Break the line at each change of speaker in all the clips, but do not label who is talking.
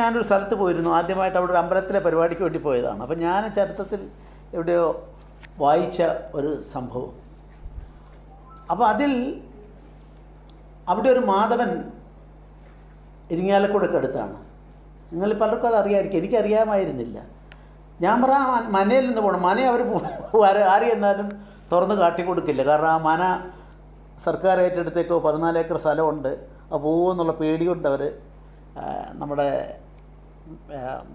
ഞാനൊരു സ്ഥലത്ത് പോയിരുന്നു. ആദ്യമായിട്ട് അവിടെ ഒരു അമ്പലത്തിലെ പരിപാടിക്ക് വേണ്ടി പോയതാണ്. അപ്പം ഞാൻ ചരിത്രത്തിൽ എവിടെയോ വായിച്ച ഒരു സംഭവം. അപ്പോൾ അതിൽ അവിടെ ഒരു മാധവൻ ഇരിങ്ങാലക്കൂടൊക്കെ അടുത്താണ്. നിങ്ങൾ പലർക്കും അത് അറിയാമായിരിക്കും എനിക്കറിയാമായിരുന്നില്ല ഞാൻ പറ മനയിൽ നിന്ന് പോകണം മന അവർ ആര് എന്നാലും തുറന്ന് കാട്ടിക്കൊടുക്കില്ല. കാരണം ആ മന സർക്കാർ ഏറ്റെടുത്തേക്കോ പതിനാല് ഏക്കർ സ്ഥലമുണ്ട്. അപ്പോൾ പോകുമെന്നുള്ള പേടി കൊണ്ട് അവർ നമ്മുടെ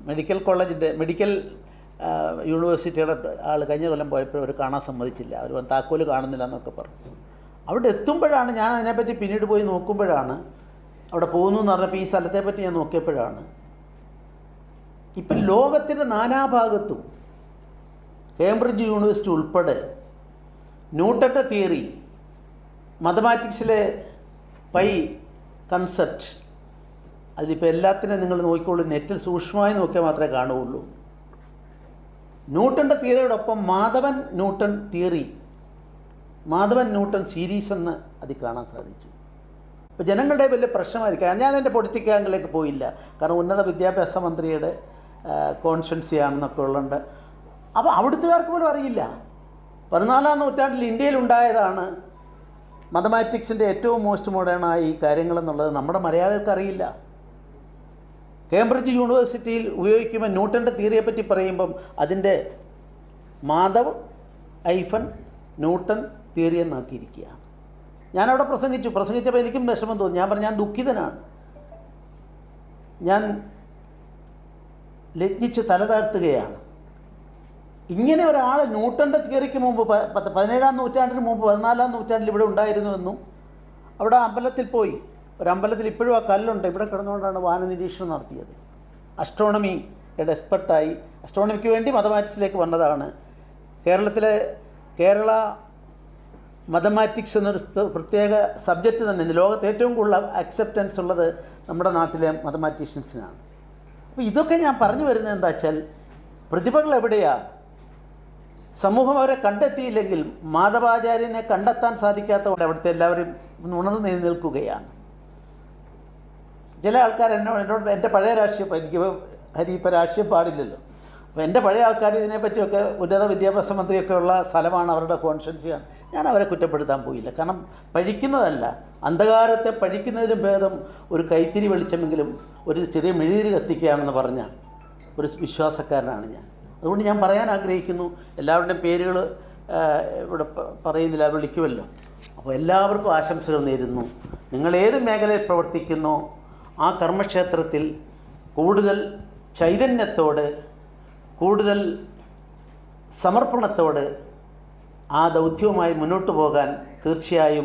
മെഡിക്കൽ കോളേജിന്റെ മെഡിക്കൽ യൂണിവേഴ്സിറ്റിയുടെ ആൾ കഴിഞ്ഞ കൊല്ലം പോയപ്പോൾ അവർ കാണാൻ സമ്മതിച്ചില്ല. അവർ താക്കോൽ കാണുന്നില്ല എന്നൊക്കെ പറഞ്ഞു. അവിടെ എത്തുമ്പോഴാണ് ഞാൻ അതിനെപ്പറ്റി പിന്നീട് പോയി നോക്കുമ്പോഴാണ് അവിടെ പോകുന്നു എന്ന് പറഞ്ഞപ്പോൾ ഈ സ്ഥലത്തെ പറ്റി ഞാൻ നോക്കിയപ്പോഴാണ്. ഇപ്പം ലോകത്തിന്റെ നാനാഭാഗത്തും കേംബ്രിഡ്ജ് യൂണിവേഴ്സിറ്റി ഉൾപ്പെടെ ന്യൂട്ടന്റെ തിയറി മതമാറ്റിക്സിലെ പൈ കൺസെപ്റ്റ് അതിലിപ്പോൾ എല്ലാത്തിനും നിങ്ങൾ നോക്കിക്കോളൂ നെറ്റിൽ സൂക്ഷ്മമായി നോക്കിയാൽ മാത്രമേ കാണുകയുള്ളൂ. ന്യൂട്ടന്റെ തിയറിയോടൊപ്പം Madhavan Newton theory Madhavan Newton series എന്ന് അതിൽ കാണാൻ സാധിച്ചു അപ്പോൾ ജനങ്ങളുടെ വലിയ പ്രശ്നമായിരിക്കാം. ഞാൻ എന്റെ പൊളിറ്റിക്കൽ ആംഗിലേക്ക് പോയില്ല. കാരണം ഉന്നത വിദ്യാഭ്യാസ മന്ത്രിയുടെ കോൺഷ്യൻസി ആണെന്നൊക്കെ ഉള്ളുണ്ട് അപ്പോൾ അവിടുത്തുകാർക്ക് പോലും അറിയില്ല. പതിനാലാം നൂറ്റാണ്ടിൽ ഇന്ത്യയിൽ ഉണ്ടായതാണ് മതമാറ്റിക്സിന്റെ ഏറ്റവും മോസ്റ്റ് മോഡേണായ ഈ കാര്യങ്ങളെന്നുള്ളത് നമ്മുടെ മലയാളികൾക്ക് അറിയില്ല. കേംബ്രിഡ്ജ് യൂണിവേഴ്സിറ്റിയിൽ ഉപയോഗിക്കുമ്പോൾ ന്യൂട്ടന്റെ തിയറിയെ പറ്റി പറയുമ്പം അതിന്റെ മാധവ് ഐഫൻ ന്യൂട്ടൺ തിയറി എന്നാക്കിയിരിക്കുകയാണ്. ഞാനവിടെ പ്രസംഗിച്ചു. പ്രസംഗിച്ചപ്പോൾ എനിക്കും വിഷമം തോന്നി. ഞാൻ പറഞ്ഞു ഞാൻ ദുഃഖിതനാണ്. ഞാൻ ലജ്ജിച്ച് തലതാഴ്ത്തുകയാണ് ഇങ്ങനെ ഒരാൾ ന്യൂട്ടന്റെ തിയറിക്ക് മുമ്പ് പത്ത് പതിനേഴാം നൂറ്റാണ്ടിന് മുമ്പ് പതിനാലാം നൂറ്റാണ്ടിൽ ഇവിടെ ഉണ്ടായിരുന്നുവെന്നും അവിടെ അമ്പലത്തിൽ പോയി. ഒരു അമ്പലത്തിൽ ഇപ്പോഴും ആ കല്ലുണ്ട്. ഇവിടെ കിടന്നുകൊണ്ടാണ് വാന നിരീക്ഷണം നടത്തിയത്. അസ്ട്രോണമിയുടെ എക്സ്പെർട്ടായി അസ്ട്രോണമിക്ക് വേണ്ടി മതമാറ്റിക്സിലേക്ക് വന്നതാണ്. കേരളത്തിലെ കേരള മതമാറ്റിക്സ് എന്നൊരു പ്രത്യേക സബ്ജക്റ്റ് തന്നെ. ലോകത്ത് ഏറ്റവും കൂടുതൽ അക്സെപ്റ്റൻസ് ഉള്ളത് നമ്മുടെ നാട്ടിലെ മതമാറ്റീഷ്യൻസിനാണ് അപ്പോൾ ഇതൊക്കെ ഞാൻ പറഞ്ഞു വരുന്നത് എന്താ വെച്ചാൽ പ്രതിഭകൾ എവിടെയാണ് സമൂഹം അവരെ കണ്ടെത്തിയില്ലെങ്കിൽ മാധവാചാര്യനെ കണ്ടെത്താൻ സാധിക്കാത്തതുകൊണ്ട് അവിടുത്തെ എല്ലാവരും ഉണർന്ന് നിൽക്കുകയാണ് ചില ആൾക്കാർ എന്നോട് എന്നോട് എന്റെ പഴയ രാഷ്ട്രീയം എനിക്ക് ഹരി ഇപ്പോൾ രാഷ്ട്രീയം പാടില്ലല്ലോ. അപ്പോൾ എന്റെ പഴയ ആൾക്കാർ ഇതിനെപ്പറ്റിയൊക്കെ ഉന്നത വിദ്യാഭ്യാസ മന്ത്രിയൊക്കെ ഉള്ള സ്ഥലമാണ് അവരുടെ കോൺഷ്യൻസിയാണ് ഞാൻ അവരെ കുറ്റപ്പെടുത്താൻ പോയില്ല. കാരണം പഴിക്കുന്നതല്ല അന്ധകാരത്തെ പഴിക്കുന്നതിലും ഭേദം ഒരു കൈത്തിരി വെളിച്ചമെങ്കിലും ഒരു ചെറിയ മെഴുതിരി കത്തിക്കുകയാണെന്ന് പറഞ്ഞ ഒരു വിശ്വാസക്കാരനാണ് ഞാൻ. അതുകൊണ്ട് ഞാൻ പറയാൻ ആഗ്രഹിക്കുന്നു. എല്ലാവരുടെയും പേരുകൾ ഇവിടെ പറയുന്നില്ല വിളിക്കുമല്ലോ. അപ്പോൾ എല്ലാവർക്കും ആശംസകൾ നേരുന്നു. നിങ്ങൾ ഏത് മേഖലയിൽ പ്രവർത്തിക്കുന്നോ? ആ കർമ്മക്ഷേത്രത്തിൽ കൂടുതൽ ചൈതന്യത്തോട് കൂടുതൽ സമർപ്പണത്തോട് ആ ദൗത്യവുമായി മുന്നോട്ട് പോകാൻ തീർച്ചയായും